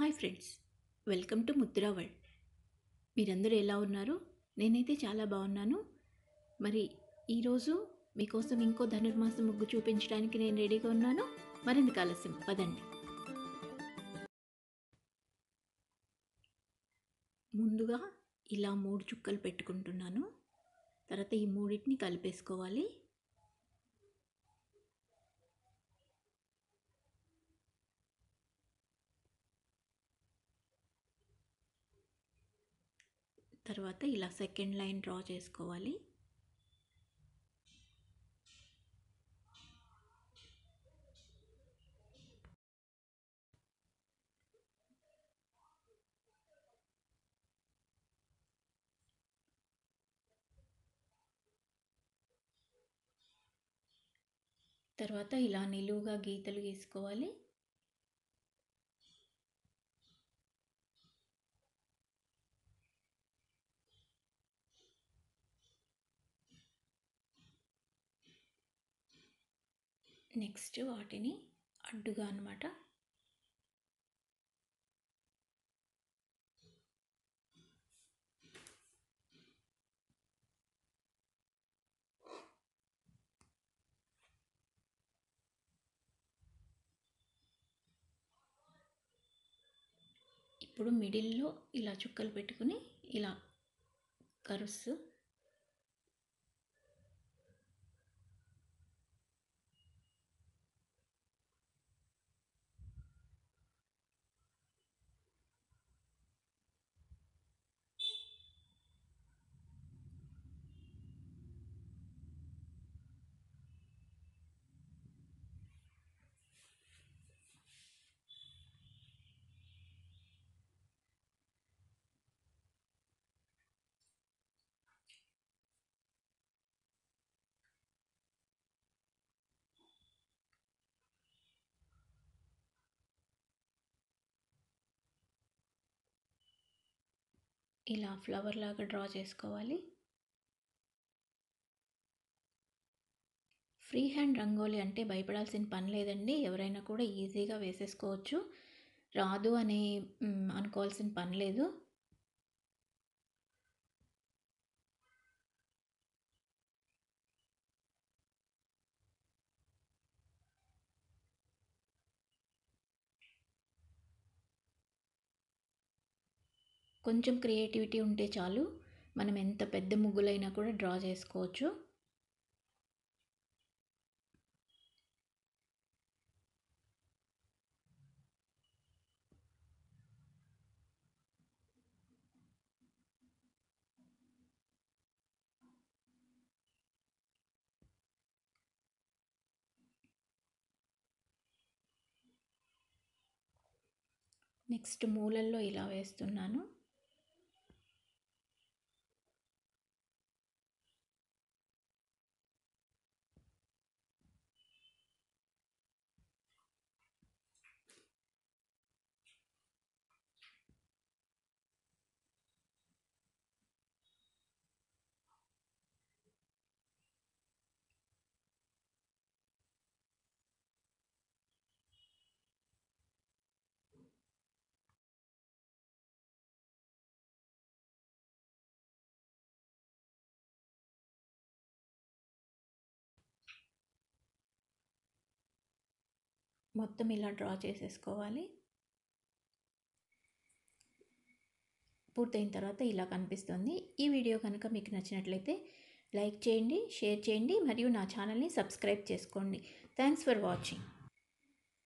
Hi friends welcome to Mudra world. మీరందరూ ఎలా ఉన్నారు? నేనైతే చాలా బాగున్నాను. మరి ఈరోజు మీకోసం ఇంకో ధనుర్మాసం ముగ్గు చూపించడానికి నేను రెడీగా ఉన్నాను. మరింత ఆలస్యం పదండి. ముందుగా ఇలా మూడు చుక్కలు పెట్టుకుంటున్నాను. తర్వాత ఈ మూడింటిని కలిపేసుకోవాలి. తర్వాత ఇలా సెకండ్ లైన్ డ్రా చేసుకోవాలి. తర్వాత ఇలా నిలువుగా గీతలు గీసుకోవాలి. నెక్స్ట్ వాటిని అడ్డుగా అనమాట ఇప్పుడు మిడిల్లో ఇలా చుక్కలు పెట్టుకుని ఇలా కరుస్ ఇలా ఫ్లవర్ లాగా డ్రా చేసుకోవాలి. ఫ్రీ హ్యాండ్ రంగోలీ అంటే భయపడాల్సిన పని లేదండి. ఎవరైనా కూడా ఈజీగా వేసేసుకోవచ్చు. రాదు అని అనుకోవాల్సిన పని లేదు. కొంచెం క్రియేటివిటీ ఉంటే చాలు. మనం ఎంత పెద్ద ముగ్గులైనా కూడా డ్రా చేసుకోవచ్చు. నెక్స్ట్ మూలల్లో ఇలా వేస్తున్నాను. మొత్తం ఇలా డ్రా చేసేసుకోవాలి. పూర్తయిన తర్వాత ఇలా కనిపిస్తుంది. ఈ వీడియో కనుక మీకు నచ్చినట్లయితే లైక్ చేయండి షేర్ చేయండి మరియు నా ఛానల్ని సబ్స్క్రైబ్ చేసుకోండి. Thanks for watching.